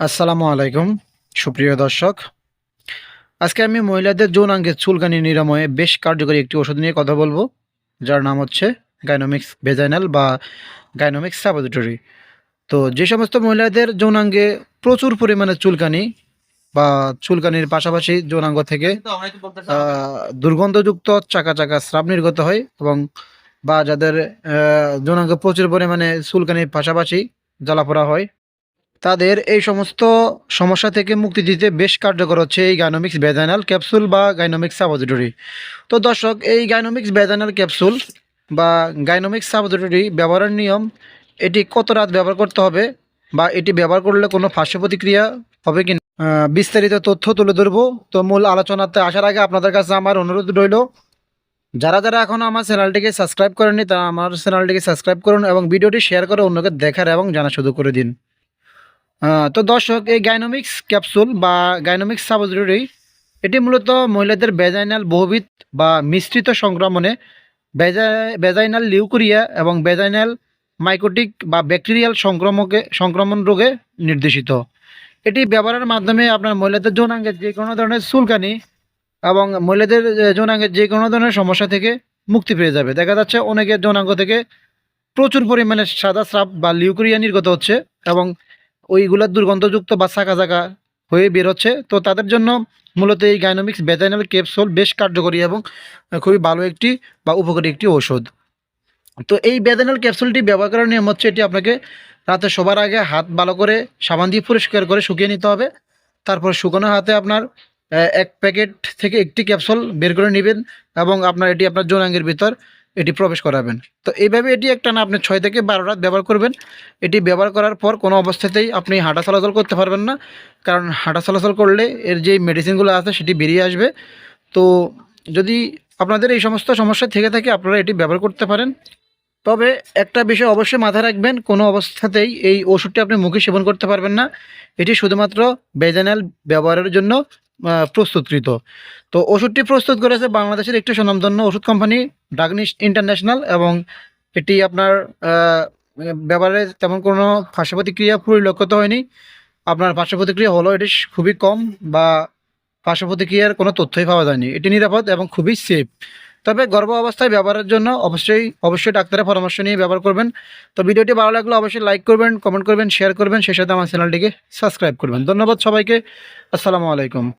আসসালামু আলাইকুম, সুপ্রিয় দর্শক। আজকে আমি মহিলাদের যৌনাঙ্গের চুলকানি নিরাময়ে বেশ কার্যকরী একটি ওষুধ নিয়ে কথা বলব, যার নাম হচ্ছে গাইনোমিক্স ভেজাইনাল বা গাইনোমিক্স সাপোজিটরি তো যে সমস্ত মহিলাদের যৌনাঙ্গে প্রচুর পরিমাণে চুলকানি বা চুলকানির পাশাপাশি যৌনাঙ্গ থেকে দুর্গন্ধযুক্ত চাকা চাকা স্রাব নির্গত হয় এবং বা যাদের যৌনাঙ্গে প্রচুর পরিমাণে চুলকানির পাশাপাশি জ্বালাপোড়া হয়। তাদের এই সমস্ত সমস্যা থেকে মুক্তি দিতে বেশ কার্যকর হচ্ছে এই গাইনোমিক্স ভেজাইনাল ক্যাপসুল বা গাইনোমিক্স সাপোজিটরি তো দর্শক, এই গাইনোমিক্স ভেজাইনাল ক্যাপসুল বা গাইনোমিক্স সাপোজিটরি ব্যবহারের নিয়ম, এটি কত রাত ব্যবহার করতে হবে বা এটি ব্যবহার করলে কোনো পার্শ্ব প্রতিক্রিয়া হবে কি? বিস্তারিত তথ্য তুলে ধরবো তো মূল আলোচনাতে আসার আগে আপনাদের কাছে আমার অনুরোধ রইল, যারা যারা এখনও আমার চ্যানেলটিকে সাবস্ক্রাইব করেননি, তারা আমার চ্যানেলটিকে সাবস্ক্রাইব করুন এবং ভিডিওটি শেয়ার করে অন্যকে দেখার এবং জানা শুরু করে দিন তো দর্শক, এই গাইনোমিক্স ক্যাপসুল বা গাইনোমিক্স সাবজরি এটি মূলত মহিলাদের বেজাইনাল বহুবিধ বা মিশ্রিত সংক্রমণে বেজাইনাল লিউকুরিয়া এবং বেজাইনাল মাইকোটিক বা ব্যাকটেরিয়াল সংক্রমকে, সংক্রমণ রোগে নির্দেশিত। এটি ব্যবহারের মাধ্যমে আপনার মহিলাদের যৌনাঙ্গের যে কোনো ধরনের চুলকানি এবং মহিলাদের যৌনাঙ্গের যে কোনো ধরনের সমস্যা থেকে মুক্তি পেয়ে যাবে। দেখা যাচ্ছে অনেকের যৌনাঙ্গ থেকে প্রচুর পরিমাণে সাদা স্রাব বা লিউকুরিয়া নির্গত হচ্ছে এবং ওইগুলোর দুর্গন্ধযুক্ত বা শাখা জাকা হয়ে বেরোচ্ছে। তো তাদের জন্য মূলত এই গাইনোমিক্স বেজাইনাল ক্যাপসোল বেশ কার্যকরী এবং খুবই ভালো একটি বা উপকারী একটি ওষুধ তো এই বেজাইনাল ক্যাপসুলটি ব্যবহার করার নিয়ম হচ্ছে এটি আপনাকে রাতে শোবার আগে হাত ভালো করে সাবান দিয়ে পরিষ্কার করে শুকিয়ে নিতে হবে। তারপর শুকনো হাতে আপনার এক প্যাকেট থেকে একটি ক্যাপসুল বের করে নেবেন এবং আপনার এটি আপনার যৌনাঙ্গের ভিতর এটি প্রবেশ করাবেন। তো এইভাবে এটি একটা না, আপনি ছয় থেকে বারো রাত ব্যবহার করবেন। এটি ব্যবহার করার পর কোনো অবস্থাতেই আপনি হাঁটা চলাচল করতে পারবেন না। কারণ হাঁটা চলাচল করলে এর যে মেডিসিনগুলো আছে সেটি বেরিয়ে আসবে। তো যদি আপনাদের এই সমস্ত সমস্যা থেকে থাকে, আপনারা এটি ব্যবহার করতে পারেন। তবে একটা বিষয় অবশ্যই মাথায় রাখবেন, কোনো অবস্থাতেই এই ওষুধটি আপনি মুখে সেবন করতে পারবেন না। এটি শুধুমাত্র বেজানাল ব্যবহারের জন্য প্রস্তুতকৃত। তো ওষুধটি প্রস্তুত করেছে বাংলাদেশের একটি সুনামধন্য ওষুধ কোম্পানি ডাগনিশ ইন্টারন্যাশনাল এবং এটি আপনার ব্যবহারে তেমন কোনো পার্শ্ব প্রতিক্রিয়া পরিলক্ষিত হয়নি। আপনার পার্শ্ব প্রতিক্রিয়া হলো এটি খুবই কম বা পার্শ্ব প্রতিক্রিয়ার কোনো তথ্যই পাওয়া যায়নি। এটি নিরাপদ এবং খুবই সেফ তবে গর্ভ অবস্থায় ব্যবহারের জন্য অবশ্যই অবশ্যই ডাক্তারের পরামর্শ নিয়ে ব্যবহার করবেন। তো ভিডিওটি ভালো লাগলে অবশ্যই লাইক করবেন কমেন্ট করবেন শেয়ার করবেন। সেই সাথে আমার চ্যানেলটিকে সাবস্ক্রাইব করবেন। ধন্যবাদ সবাইকে। আসসালামু আলাইকুম।